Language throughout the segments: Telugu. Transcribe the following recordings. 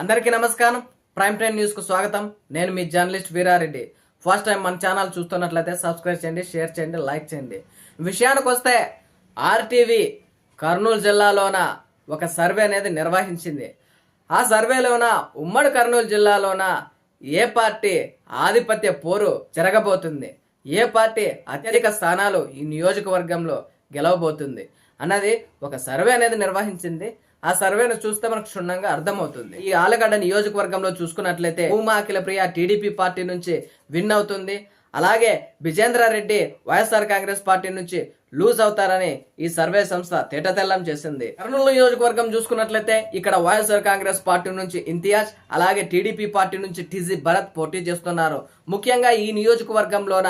అందరికీ నమస్కారం. ప్రైమ్ టైమ్ న్యూస్కు స్వాగతం. నేను మీ జర్నలిస్ట్ వీరారెడ్డి. ఫస్ట్ టైం మన ఛానల్ చూస్తున్నట్లయితే సబ్స్క్రైబ్ చేయండి షేర్ చేయండి లైక్ చేయండి. విషయానికి వస్తే ఆర్టీవీ కర్నూలు జిల్లాలోన ఒక సర్వే అనేది నిర్వహించింది. ఆ సర్వేలోన ఉమ్మడి కర్నూలు జిల్లాలోన ఏ పార్టీ ఆధిపత్య పోరు జరగబోతుంది? ఏ పార్టీ అత్యధిక స్థానాలు ఈ నియోజకవర్గంలో గెలవబోతుంది? అన్నది ఒక సర్వే అనేది నిర్వహించింది. ఆ సర్వేను చూస్తే మనకు క్షుణ్ణంగా అర్థమవుతుంది. ఈ ఆలగడ్డ నియోజకవర్గంలో చూసుకున్నట్లయితే భూమా అఖిల ప్రియ టీడీపీ పార్టీ నుంచి విన్ అవుతుంది. అలాగే విజేంద్రారెడ్డి వైఎస్ఆర్ కాంగ్రెస్ పార్టీ నుంచి లూజ్ అవుతారని ఈ సర్వే సంస్థ తేటతెల్లం చేసింది. కర్నూలు నియోజకవర్గం చూసుకున్నట్లయితే ఇక్కడ వైఎస్ఆర్ కాంగ్రెస్ పార్టీ నుంచి ఇంతియాజ్ అలాగే టీడీపీ పార్టీ నుంచి టీజీ భరత్ పోటీ చేస్తున్నారు. ముఖ్యంగా ఈ నియోజకవర్గంలోన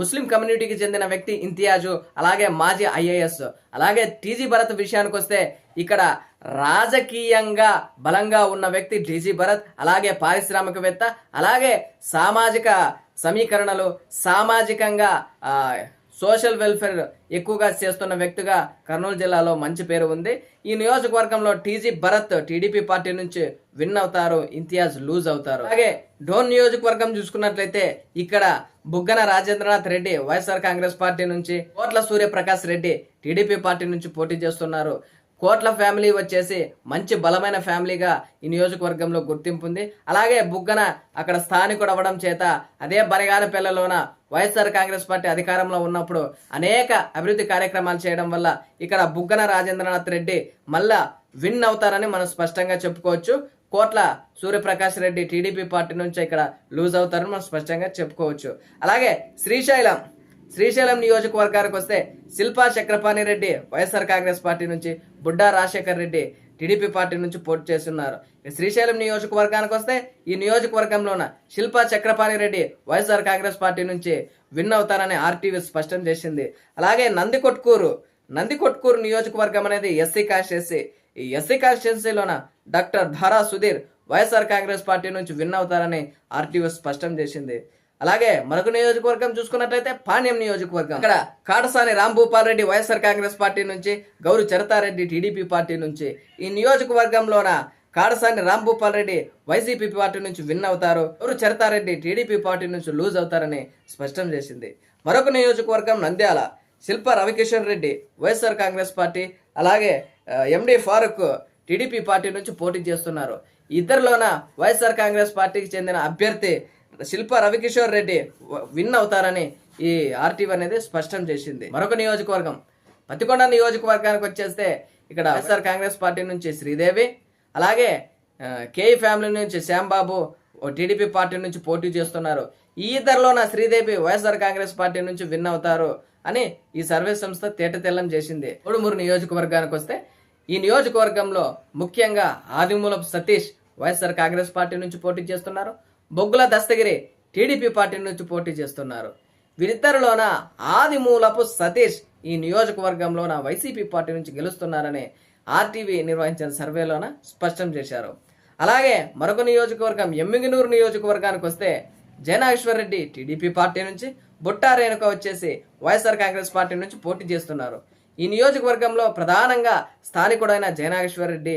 ముస్లిం కమ్యూనిటీకి చెందిన వ్యక్తి ఇంతియాజు అలాగే మాజీ ఐఏఎస్. అలాగే టీజీ భరత్ విషయానికి వస్తే ఇక్కడ రాజకీయంగా బలంగా ఉన్న వ్యక్తి డీజీ భరత్ అలాగే పారిశ్రామికవేత్త అలాగే సామాజిక సమీకరణలు సామాజికంగా సోషల్ వెల్ఫేర్ ఎక్కువగా చేస్తున్న వ్యక్తిగా కర్నూలు జిల్లాలో మంచి పేరు ఉంది. ఈ నియోజకవర్గంలో టీజీ భరత్ టీడీపీ పార్టీ నుంచి విన్ అవుతారు ఇంతియాజ్ లూజ్ అవుతారు. అలాగే డోన్ నియోజకవర్గం చూసుకున్నట్లయితే ఇక్కడ బుగ్గన రాజేంద్రనాథ్ రెడ్డి వైఎస్ఆర్ కాంగ్రెస్ పార్టీ నుంచి కోట్ల సూర్యప్రకాష్ రెడ్డి టీడీపీ పార్టీ నుంచి పోటీ చేస్తున్నారు. కోట్ల ఫ్యామిలీ వచ్చేసి మంచి బలమైన ఫ్యామిలీగా ఈ నియోజకవర్గంలో గుర్తింపు ఉంది. అలాగే బుగ్గన అక్కడ స్థానికుడు అవ్వడం చేత అదే బనగానపల్లెలోన వైఎస్ఆర్ కాంగ్రెస్ పార్టీ అధికారంలో ఉన్నప్పుడు అనేక అభివృద్ధి కార్యక్రమాలు చేయడం వల్ల ఇక్కడ బుగ్గన రాజేంద్రనాథ్ రెడ్డి మళ్ళా విన్ అవుతారని మనం స్పష్టంగా చెప్పుకోవచ్చు. కోట్ల సూర్యప్రకాష్ రెడ్డి టీడీపీ పార్టీ నుంచి ఇక్కడ లూజ్ అవుతారని మనం స్పష్టంగా చెప్పుకోవచ్చు. అలాగే శ్రీశైలం శ్రీశైలం నియోజకవర్గానికి వస్తే శిల్పా చక్రపాణి రెడ్డి వైఎస్ఆర్ కాంగ్రెస్ పార్టీ నుంచి బుడ్డా రాజశేఖర్ రెడ్డి టీడీపీ పార్టీ నుంచి పోటీ చేస్తున్నారు. శ్రీశైలం నియోజకవర్గానికి వస్తే ఈ నియోజకవర్గంలోన శిల్పా చక్రపాణి రెడ్డి వైఎస్ఆర్ కాంగ్రెస్ పార్టీ నుంచి విన్ అవుతారని ఆర్టీవీ స్పష్టం చేసింది. అలాగే నందికొట్కూరు నందికొట్కూరు నియోజకవర్గం అనేది ఎస్సీ కాన్స్టిట్యున్సీ. ఈ SC కాన్స్టిట్యున్సీలోన doctor Dhara Sudheer YSR Congress party నుంచి విన్ అవుతారని ఆర్టీవీ స్పష్టం చేసింది. అలాగే మరొక నియోజకవర్గం చూసుకున్నట్లయితే పాణ్యం నియోజకవర్గం. ఇక్కడ కాటసాని రాంభూపాల్ రెడ్డి వైఎస్ఆర్ కాంగ్రెస్ పార్టీ నుంచి గౌరు చరితారెడ్డి టీడీపీ పార్టీ నుంచి ఈ నియోజకవర్గంలోన కాడసాని రాంభూపాల్ రెడ్డి వైసీపీ పార్టీ నుంచి విన్ అవుతారు గౌరు చరితారెడ్డి టీడీపీ పార్టీ నుంచి లూజ్ అవుతారని స్పష్టం చేసింది. మరొక నియోజకవర్గం నంద్యాల శిల్ప రవికిషన్ రెడ్డి వైఎస్ఆర్ కాంగ్రెస్ పార్టీ అలాగే ఎండి ఫారూక్ టీడీపీ పార్టీ నుంచి పోటీ చేస్తున్నారు. ఇద్దరిలోన వైఎస్ఆర్ కాంగ్రెస్ పార్టీకి చెందిన అభ్యర్థి శిల్ప రవికిషోర్ రెడ్డి విన్ అవుతారని ఈ ఆర్టీవీ అనేది స్పష్టం చేసింది. మరొక నియోజకవర్గం. పత్తికొండ నియోజకవర్గానికి వచ్చేస్తే ఇక్కడ వైఎస్ఆర్ కాంగ్రెస్ పార్టీ నుంచి శ్రీదేవి అలాగే కేఈ ఫ్యామిలీ నుంచి శ్యాంబాబు ఓ టీడీపీ పార్టీ నుంచి పోటీ చేస్తున్నారు. ఈ ఇద్దరిలోన శ్రీదేవి వైఎస్ఆర్ కాంగ్రెస్ పార్టీ నుంచి విన్ అవుతారు అని ఈ సర్వే సంస్థ తేటతెల్లం చేసింది. ఉడుమూరు నియోజకవర్గానికి వస్తే ఈ నియోజకవర్గంలో ముఖ్యంగా ఆదిమూలపు సతీష్ వైఎస్ఆర్ కాంగ్రెస్ పార్టీ నుంచి పోటీ చేస్తున్నారు. బొగ్గుల దస్తగిరి టీడీపీ పార్టీ నుంచి పోటీ చేస్తున్నారు. వీరిద్దరిలోన ఆదిమూలపు సతీష్ ఈ నియోజకవర్గంలోన వైసీపీ పార్టీ నుంచి గెలుస్తున్నారని ఆర్టీవీ నిర్వహించిన సర్వేలోన స్పష్టం చేశారు. అలాగే మరొక నియోజకవర్గం ఎమ్మిగినూరు నియోజకవర్గానికి వస్తే జయనాగేశ్వర్ రెడ్డి టీడీపీ పార్టీ నుంచి బుట్టా రేణుక వచ్చేసి వైఎస్ఆర్ కాంగ్రెస్ పార్టీ నుంచి పోటీ చేస్తున్నారు. ఈ నియోజకవర్గంలో ప్రధానంగా స్థానికుడైన జయనాగేశ్వర్ రెడ్డి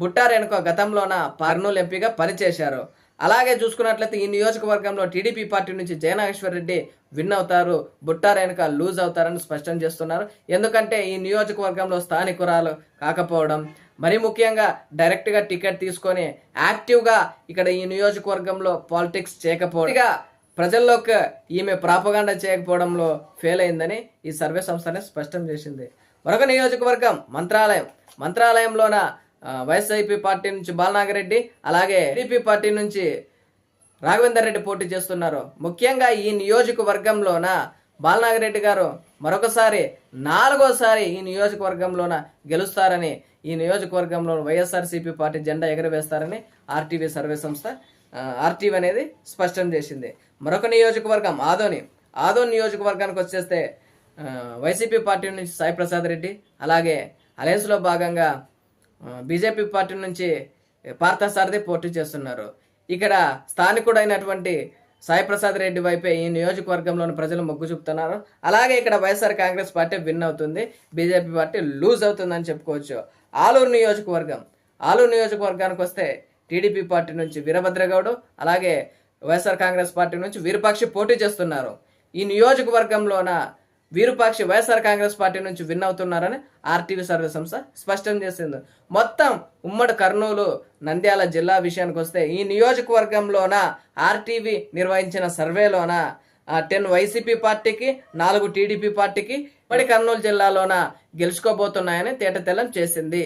బుట్టా రేణుక గతంలోన పర్నూలు ఎంపీగా పనిచేశారు. అలాగే చూసుకున్నట్లయితే ఈ నియోజకవర్గంలో టీడీపీ పార్టీ నుంచి జయనాగేశ్వర్ రెడ్డి విన్ అవుతారు బుట్టార రేణుక లూజ్ అవుతారని స్పష్టం చేస్తున్నారు. ఎందుకంటే ఈ నియోజకవర్గంలో స్థానికురాలు కాకపోవడం మరి ముఖ్యంగా డైరెక్ట్గా టికెట్ తీసుకొని యాక్టివ్గా ఇక్కడ ఈ నియోజకవర్గంలో పాలిటిక్స్ చేయకపోవడం ప్రజల్లోకి ఈమె ప్రాపగాండ చేయకపోవడంలో ఫెయిల్ అయిందని ఈ సర్వే సంస్థనే స్పష్టం చేసింది. మరొక నియోజకవర్గం మంత్రాలయం. మంత్రాలయంలోన వైఎస్ఐపీ పార్టీ నుంచి బాలనాగరెడ్డి అలాగే టీడీపీ పార్టీ నుంచి రాఘవేందర్ రెడ్డి పోటీ చేస్తున్నారు. ముఖ్యంగా ఈ నియోజకవర్గంలోన బాలనాగరెడ్డి గారు మరొకసారి నాలుగోసారి ఈ నియోజకవర్గంలోన గెలుస్తారని ఈ నియోజకవర్గంలో వైఎస్ఆర్సీపీ పార్టీ జెండా ఎగరవేస్తారని ఆర్టీవీ సర్వే సంస్థ ఆర్టీవీ అనేది స్పష్టం చేసింది. మరొక నియోజకవర్గం ఆదోని. ఆదోని నియోజకవర్గానికి వచ్చేస్తే వైసీపీ పార్టీ నుంచి సాయి ప్రసాద్ రెడ్డి అలాగే అలయన్స్లో భాగంగా బీజేపీ పార్టీ నుంచి పార్థసారథి పోటీ చేస్తున్నారు. ఇక్కడ స్థానికుడైనటువంటి సాయిప్రసాద్ రెడ్డి వైపే ఈ నియోజకవర్గంలోని ప్రజలు మొగ్గు చూపుతున్నారు. అలాగే ఇక్కడ వైఎస్ఆర్ కాంగ్రెస్ పార్టీ విన్ అవుతుంది. బీజేపీ పార్టీ లూజ్ అవుతుందని చెప్పుకోవచ్చు. ఆలూరు నియోజకవర్గం ఆలూరు నియోజకవర్గానికి వస్తే టీడీపీ పార్టీ నుంచి వీరభద్రగౌడ్ అలాగే వైఎస్ఆర్ కాంగ్రెస్ పార్టీ నుంచి వీరపాక్షి పోటీ చేస్తున్నారు. ఈ నియోజకవర్గంలోన వీరుపాక్షి వైఎస్ఆర్ కాంగ్రెస్ పార్టీ నుంచి విన్ అవుతున్నారని ఆర్టీవీ సర్వే సంస్థ స్పష్టం చేసింది. మొత్తం ఉమ్మడి కర్నూలు నంద్యాల జిల్లా విషయానికి వస్తే ఈ నియోజకవర్గంలోన ఆర్టీవీ నిర్వహించిన సర్వేలోన టెన్ వైసీపీ పార్టీకి నాలుగు టీడీపీ పార్టీకి ఇప్పటి కర్నూలు జిల్లాలోన గెలుచుకోబోతున్నాయని తేటతెల్లం చేసింది.